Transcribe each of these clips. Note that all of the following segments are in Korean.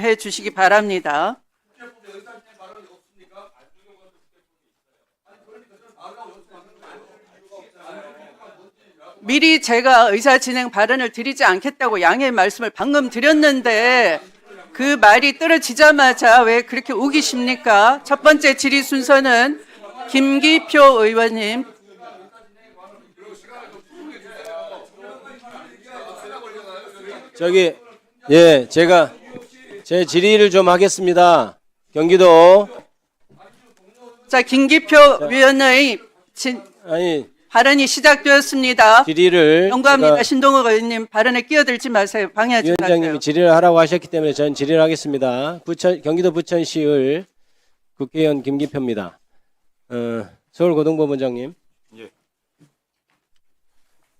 해 주시기 바랍니다. 미리 제가 의사 진행 발언을 드리지 않겠다고 양해 말씀을 방금 드렸는데 그 말이 떨어지자마자 왜 그렇게 우기십니까? 첫 번째 질의 순서는 김기표 의원님 저기 예 제가 제 질의를 좀 하겠습니다. 경기도 자 김기표 위원의 진- 아니 발언이 시작되었습니다. 질의를 영구합니다. 제가 신동욱 의원님 발언에 끼어들지 마세요. 방해하지 마세요. 위원장님이 질의를 하라고 하셨기 때문에 저는 질의를 하겠습니다. 부천 경기도 부천시의 국회의원 김기표입니다. 어, 서울고등법원장님. 예.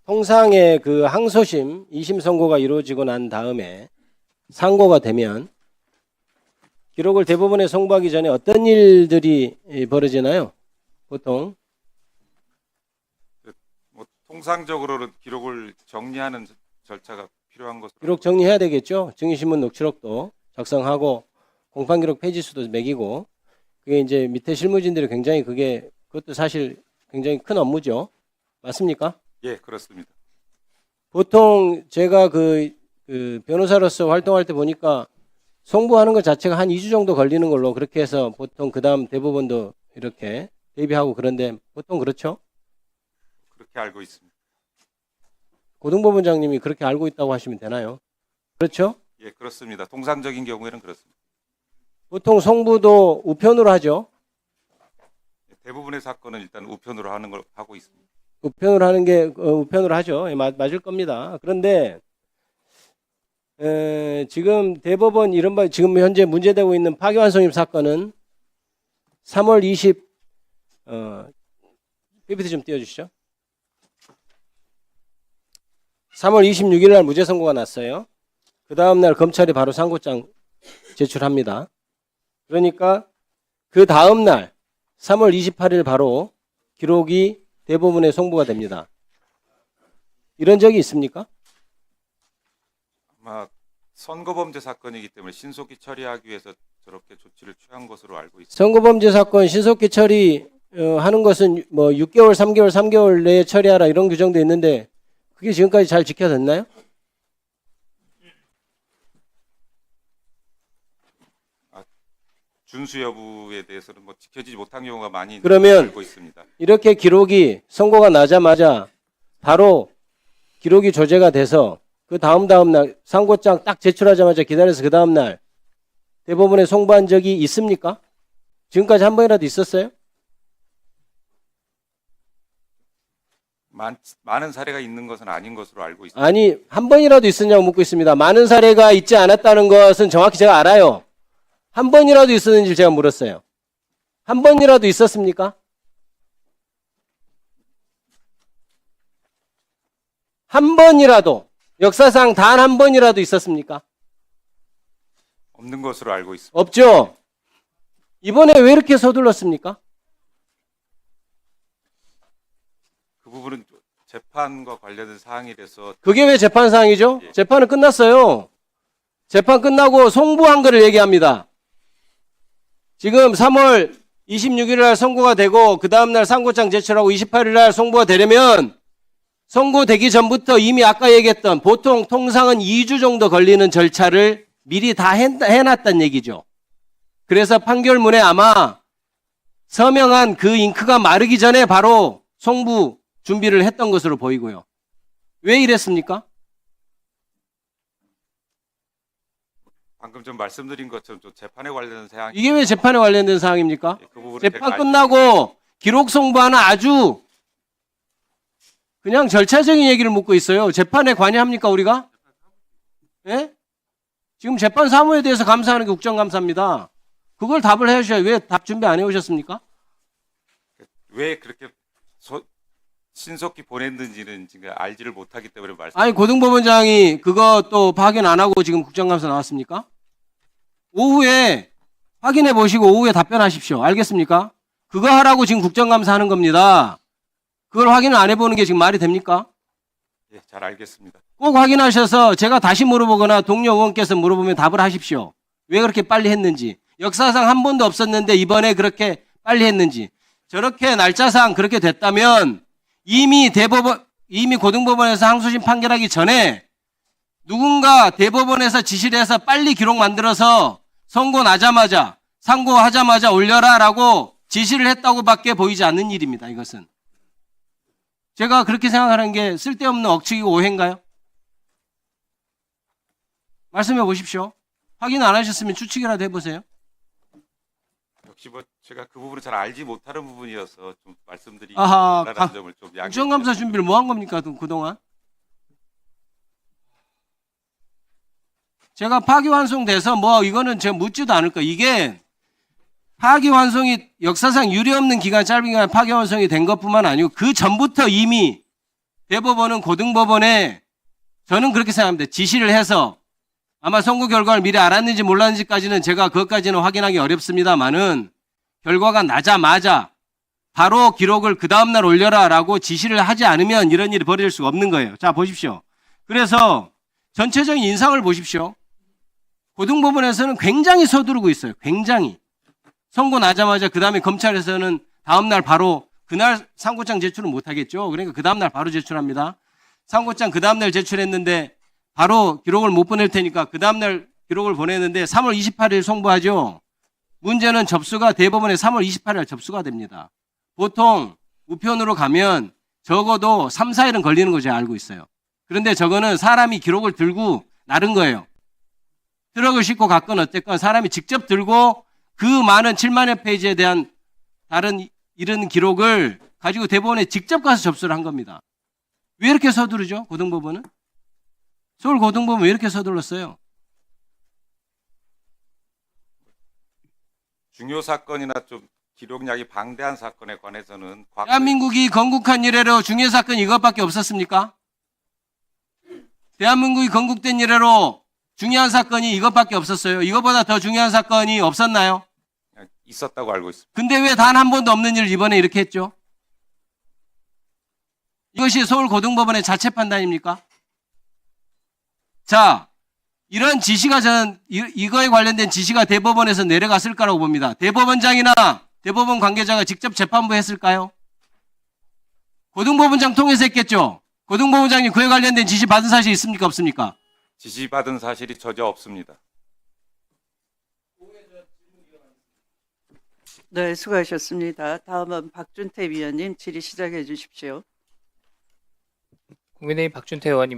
통상의 그 항소심 2심 선고가 이루어지고 난 다음에 상고가 되면 기록을 대법원에 송부하기 전에 어떤 일들이 이, 벌어지나요? 보통 뭐 통상적으로는 기록을 정리하는 저- 절차가 필요한 것으로 기록 정리해야 되겠죠. 증인신문 녹취록도 작성하고 공판 기록 페이지 수도 매기고 그게 이제 밑에 실무진들이 굉장히 그게 그것도 사실 굉장히 큰 업무죠. 맞습니까? 예 그렇습니다. 보통 제가 그, 그 변호사로서 활동할 때 보니까 송부하는 것 자체가 한 2주 정도 걸리는 걸로 그렇게 해서 보통 그 다음 대법원도 이렇게 대비하고 그런데 보통 그렇죠. 그렇게 알고 있습니다. 고등법원장님이 그렇게 알고 있다고 하시면 되나요? 그렇죠? 예 그렇습니다. 통상적인 경우에는 그렇습니다. 보통 송부도 우편으로 하죠. 예, 대부분의 사건은 일단 우편으로 하는 걸 하고 있습니다. 우편으로 하는 게 어, 우편으로 하죠. 예, 맞, 맞을 겁니다. 그런데 에, 지금 대법원 이른바 지금 현재 문제되고 있는 파기환송입 사건은 3월 20 어, PPT 좀 띄워주시죠. 3월 26일 날 무죄 선고가 났어요. 그 다음 날 검찰이 바로 상고장 제출합니다. 그러니까 그 다음 날 3월 28일 바로 기록이 대법원에 송부가 됩니다. 이런 적이 있습니까? 아마 선거범죄 사건이기 때문에 신속히 처리하기 위해서 저렇게 조치를 취한 것으로 알고 있습니다. 선거범죄 사건 신속히 처리 어, 하는 것은 뭐 6개월, 3개월, 3개월 내에 처리하라 이런 규정도 있는데 그게 지금까지 잘 지켜졌나요? 준수 여부에 대해서는 뭐 지켜지지 못한 경우가 많이 있는 그러면 걸로 알고 있습니다. 이렇게 기록이 선고가 나자마자 바로 기록이 조제가 돼서 그 다음 다음 날 상고장 딱 제출하자마자 기다려서 그 다음 날 대법원에 송부한 적이 있습니까? 지금까지 한 번이라도 있었어요? 많, 많은 사례가 있는 것은 아닌 것으로 알고 있습니다. 아니 한 번이라도 있었냐고 묻고 있습니다. 많은 사례가 있지 않았다는 것은 정확히 제가 알아요. 한 번이라도 있었는지 제가 물었어요. 한 번이라도 있었습니까? 한 번이라도 역사상 단 한 번이라도 있었습니까? 없는 것으로 알고 있습니다. 없죠. 이번에 왜 이렇게 서둘렀습니까? 그 부분은 재판과 관련된 사항이라서 그게 왜 재판 사항이죠? 예. 재판은 끝났어요. 재판 끝나고 송부한 거를 얘기합니다. 지금 3월 26일 날 선고가 되고 그 다음 날 상고장 제출하고 28일 날 송부가 되려면 선고되기 전부터 이미 아까 얘기했던 보통 통상은 2주 정도 걸리는 절차를 미리 다 해- 해놨단 얘기죠. 그래서 판결문에 아마 서명한 그 잉크가 마르기 전에 바로 송부 준비를 했던 것으로 보이고요. 왜 이랬습니까? 방금 좀 말씀드린 것처럼 좀 재판에 관련된 사항 이게 왜 재판에 관련된 사항입니까? 예, 그 재판 끝나고 기록 송부하는 아주 그냥 절차적인 얘기를 묻고 있어요. 재판에 관여합니까 우리가? 예? 지금 재판 사무에 대해서 감사하는 게 국정감사입니다. 그걸 답을 해주셔야 왜 답 준비 안 해오셨습니까? 왜 그렇게 소- 신속히 보냈는지는 지금 알지를 못하기 때문에 말씀. 아니 고등법원장이 그거 또 확인 안 하고 지금 국정감사 나왔습니까? 오후에 확인해 보시고 오후에 답변하십시오. 알겠습니까? 그거 하라고 지금 국정감사 하는 겁니다. 그걸 확인을 안 해보는 게 지금 말이 됩니까? 예, 잘 알겠습니다. 꼭 확인하셔서 제가 다시 물어보거나 동료 의원께서 물어보면 답을 하십시오. 왜 그렇게 빨리 했는지. 역사상 한 번도 없었는데 이번에 그렇게 빨리 했는지. 저렇게 날짜상 그렇게 됐다면 이미 대법원, 이미 고등법원에서 항소심 판결하기 전에 누군가 대법원에서 지시를 해서 빨리 기록 만들어서 선고 나자마자 상고하자마자 올려라라고 지시를 했다고밖에 보이지 않는 일입니다. 이것은 제가 그렇게 생각하는 게 쓸데없는 억측이고 오해인가요? 말씀해 보십시오. 확인 안 하셨으면 추측이라도 해보세요. 역시 뭐 제가 그 부분을 잘 알지 못하는 부분이어서 좀 말씀드리기 아하, 라는 가- 점을 좀 양해. 국정감사 준비를 뭐 한 겁니까 그- 그동안? 제가 파기환송돼서 뭐 이거는 제가 묻지도 않을 거예요. 이게 파기환송이 역사상 유례없는 기간 짧은 기간 파기환송이 된 것뿐만 아니고 그 전부터 이미 대법원은 고등법원에 저는 그렇게 생각합니다. 지시를 해서 아마 선고 결과를 미리 알았는지 몰랐는지까지는 제가 그것까지는 확인하기 어렵습니다만은 결과가 나자마자 바로 기록을 그 다음날 올려라라고 지시를 하지 않으면 이런 일이 벌어질 수가 없는 거예요. 자, 보십시오. 그래서 전체적인 인상을 보십시오. 고등법원에서는 굉장히 서두르고 있어요. 굉장히. 선고 나자마자 그 다음에 검찰에서는 다음날 바로 그날 상고장 제출을 못 하겠죠. 그러니까 그 다음날 바로 제출합니다. 상고장 그 다음날 제출했는데 바로 기록을 못 보낼 테니까 그 다음날 기록을 보내는데 3월 28일 송부하죠. 문제는 접수가 대법원에 3월 28일 접수가 됩니다. 보통 우편으로 가면 적어도 3, 4일은 걸리는 거 제가 알고 있어요. 그런데 저거는 사람이 기록을 들고 나른 거예요. 트럭을 싣고 갔건 어쨌건 사람이 직접 들고 그 많은 7만여 페이지에 대한 다른 이런 기록을 가지고 대법원에 직접 가서 접수를 한 겁니다. 왜 이렇게 서두르죠? 고등법원은? 서울 고등법원 왜 이렇게 서둘렀어요? 중요 사건이나 좀 기록량이 방대한 사건에 관해서는 대한민국이 건국한 이래로 중요 사건 이것밖에 없었습니까? 대한민국이 건국된 이래로 중요한 사건이 이것밖에 없었어요. 이것보다 더 중요한 사건이 없었나요? 있었다고 알고 있습니다. 근데 왜 단 한 번도 없는 일을 이번에 이렇게 했죠? 이것이 서울 고등법원의 자체 판단입니까? 자, 이런 지시가 저는 이- 이거에 관련된 지시가 대법원에서 내려갔을 거라고 봅니다. 대법원장이나 대법원 관계자가 직접 재판부 했을까요? 고등법원장 통해서 했겠죠? 고등법원장님 그에 관련된 지시 받은 사실 있습니까? 없습니까? 지시받은 사실이 전혀 없습니다. 네, 수고하셨습니다. 다음은 박준태 위원님 질의 시작해 주십시오. 국민의힘 박준태 의원님.